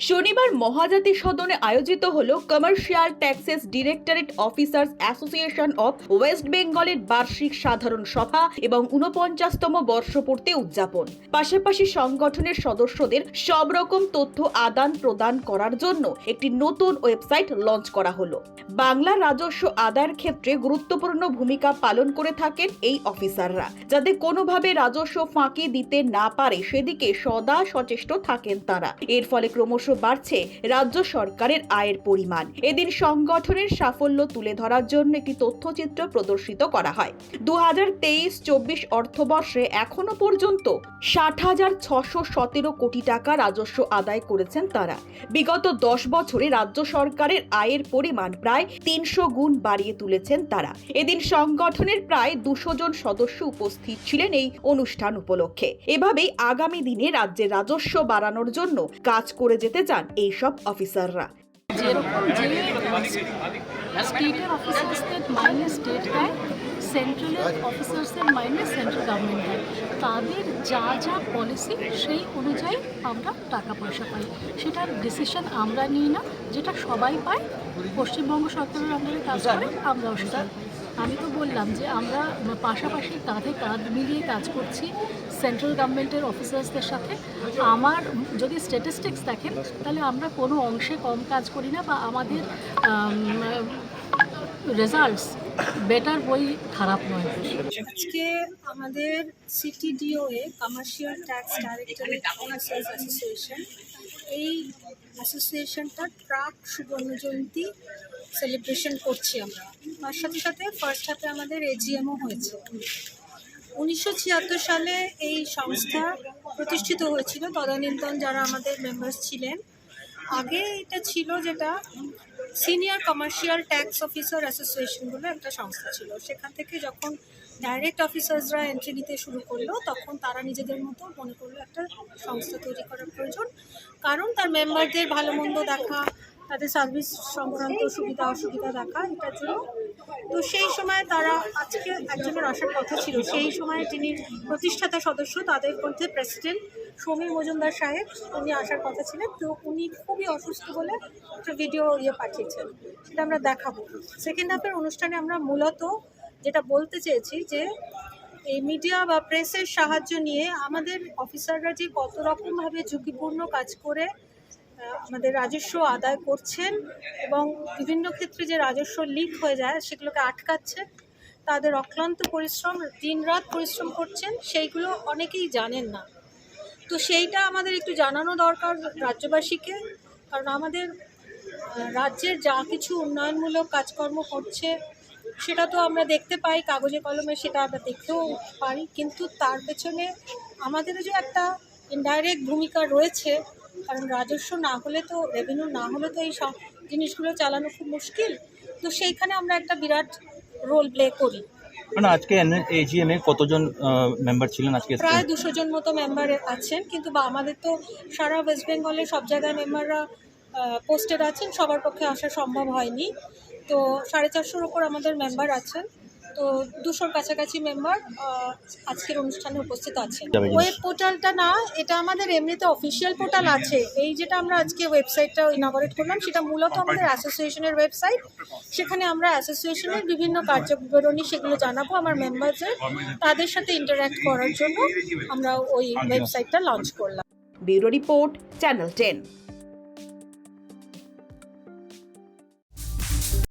শনিবার মহাজাতি সদনে আয়োজিত হল commercial taxes directorate officers association of west বেঙ্গলের বার্ষিক সাধারণ সভা এবং উনপঞ্চাশতম বর্ষপূর্তি উদযাপন। পাশাপাশি সংগঠনের সদস্যদের সব রকম তথ্য আদান প্রদান করার জন্য একটি নতুন ওয়েবসাইট লঞ্চ করা হলো। বাংলা রাজস্ব আদায়ের ক্ষেত্রে গুরুত্বপূর্ণ ভূমিকা পালন করে থাকেন এই অফিসাররা। যাতে কোনোভাবে রাজস্ব ফাঁকি দিতে না পারে, সেদিকে সদা সচেষ্ট থাকেন তারা। এর ফলে ক্রমশ বাড়ছে, রাজ্য সরকারের আয়ের পরিমাণ। এদিন সংগঠনের সাফল্য তুলে ধরার জন্য একটি তথ্যচিত্র প্রদর্শিত করা হয়। দু হাজার তেইশ চব্বিশ অর্থবর্ষে এখনও পর্যন্ত ষাট হাজার ছশো সতেরো কোটি টাকা রাজস্ব আদায় করেছেন তারা। বিগত দশ বছরে রাজ্য সরকারের আয়ের পরিমাণ প্রায় তিনশো গুণ বাড়িয়ে তুলেছেন তারা। এদিন সংগঠনের প্রায় দুশো জন সদস্য উপস্থিত ছিলেন এই অনুষ্ঠান উপলক্ষে। এভাবেই আগামী দিনে রাজ্যের রাজস্ব বাড়ানোর জন্য কাজ করে যেতে চান এইসব অফিসাররা? যেরকম যে স্টেটের অফিসার্সদের মাইনে স্টেট অফিসার্সদের মাইনে সেন্ট্রাল তাদের যা যা পলিসি, সেই অনুযায়ী আমরা টাকা পয়সা পাই। সেটার ডিসিশন আমরা নিই না, যেটা সবাই পায়। পশ্চিমবঙ্গ সরকারের আন্ডারে কাজ করে, আমরাও সেটা। আমি তো বললাম যে আমরা পাশাপাশি কাঁধে কাঁধ মিলিয়ে কাজ করছি সেন্ট্রাল গভর্নমেন্টের অফিসার্সদের সাথে। আমার যদি স্ট্যাটিস্টিক্স দেখেন, তাহলে আমরা কোনো অংশে কম কাজ করি না বা আমাদের রেজাল্টস বেটার বই খারাপ নয়। আজকে আমাদের সিটিডিওএ কমার্শিয়াল ট্যাক্স অ্যাসোসিয়েশন এই অ্যাসোসিয়েশনটার প্রাক সুবর্ণ জয়ন্তী সেলিব্রেশন করছি আমরা। তার সাথে সাথে ফার্স্ট হাফে আমাদের এজিএমও হয়েছে। উনিশশো ছিয়াত্তর সালে এই সংস্থা প্রতিষ্ঠিত হয়েছিল, তদানীন্তন যারা আমাদের মেম্বার্স ছিলেন। আগে এটা ছিল যেটা senior commercial tax officer association বলে একটা সংস্থা ছিল। সেখান থেকে যখন ডাইরেক্ট অফিসার্সরা এন্ট্রি নিতে শুরু করল, তখন তারা নিজেদের মতো মনে করল একটা সংস্থা তৈরি করার প্রয়োজন। কারণ তার মেম্বারদের ভালো মন্দ দেখা, তাদের সার্ভিস সংক্রান্ত সুবিধা, অসুবিধা দেখা, এটার জন্য। তো সেই সময় তারা আজকে একজনের আসার কথা ছিল। সেই সময় যিনি প্রতিষ্ঠাতা সদস্য, তাদের মধ্যে প্রেসিডেন্ট সমীর মজুমদার সাহেব, উনি আসার কথা ছিলেন। তো উনি খুবই অসুস্থ বলে একটা ভিডিও ইয়ে পাঠিয়েছেন। সেটা আমরা দেখাবো। সেকেন্ড হাফের অনুষ্ঠানে আমরা মূলত যেটা বলতে চেয়েছি যে এই মিডিয়া বা প্রেসের সাহায্য নিয়ে আমাদের অফিসাররা যে কত রকমভাবে ঝুঁকিপূর্ণ কাজ করে আমাদের রাজস্ব আদায় করছেন এবং বিভিন্ন ক্ষেত্রে যে রাজস্ব লিক হয়ে যায় সেগুলোকে আটকাচ্ছেন তাদের অক্লান্ত পরিশ্রম, দিনরাত পরিশ্রম করছেন, সেইগুলো অনেকেই জানেন না। তো সেইটা আমাদের একটু জানানো দরকার রাজ্যবাসীকে, কারণ আমাদের রাজ্যের যা কিছু উন্নয়নমূলক কাজকর্ম করছে সেটা তো আমরা দেখতে পাই কাগজে কলমে সেটা আমরা দেখতেও পারি। কিন্তু তার পেছনে আমাদেরও যে একটা ইনডাইরেক্ট ভূমিকা রয়েছে কারণ রাজস্ব না হলে তো রেভিনিউ না হলে তো এই সব জিনিসগুলো চালানো খুব মুশকিল। তো সেইখানে আমরা একটা বিরাট রোল প্লে করি। মানে আজকে এজিএম এ কতজন মেম্বার ছিলেন আজকে? প্রায় দুশো জন মতো মেম্বার আছেন কিন্তু বা আমাদের তো সারা ওয়েস্ট বেঙ্গলে সব জায়গায় মেম্বাররা পোস্টেড আছেন সবার পক্ষে আসা সম্ভব হয়নি। তো সাড়ে চারশোর ওপর আমাদের মেম্বার আছেন। তো দুশোর কাছাকাছি মেম্বার আজকের অনুষ্ঠানে উপস্থিত জিনিস। ওয়েব পোর্টালটা না এটা আমাদের এমনিতে অফিসিয়াল পোর্টাল আছে। এই যেটা আমরা আজকে ওয়েবসাইটটা ইনগরেট করলাম সেটা মূলত আমাদের অ্যাসোসিয়েশনের ওয়েবসাইট সেখানে আমরা অ্যাসোসিয়েশনের বিভিন্ন কার্যবিবরণী সেগুলো জানাব আমার মেম্বারদের তাদের সাথে ইন্টারাক্ট করার জন্য আমরা ওই ওয়েবসাইটটা লঞ্চ করলাম। Bureau report channel ten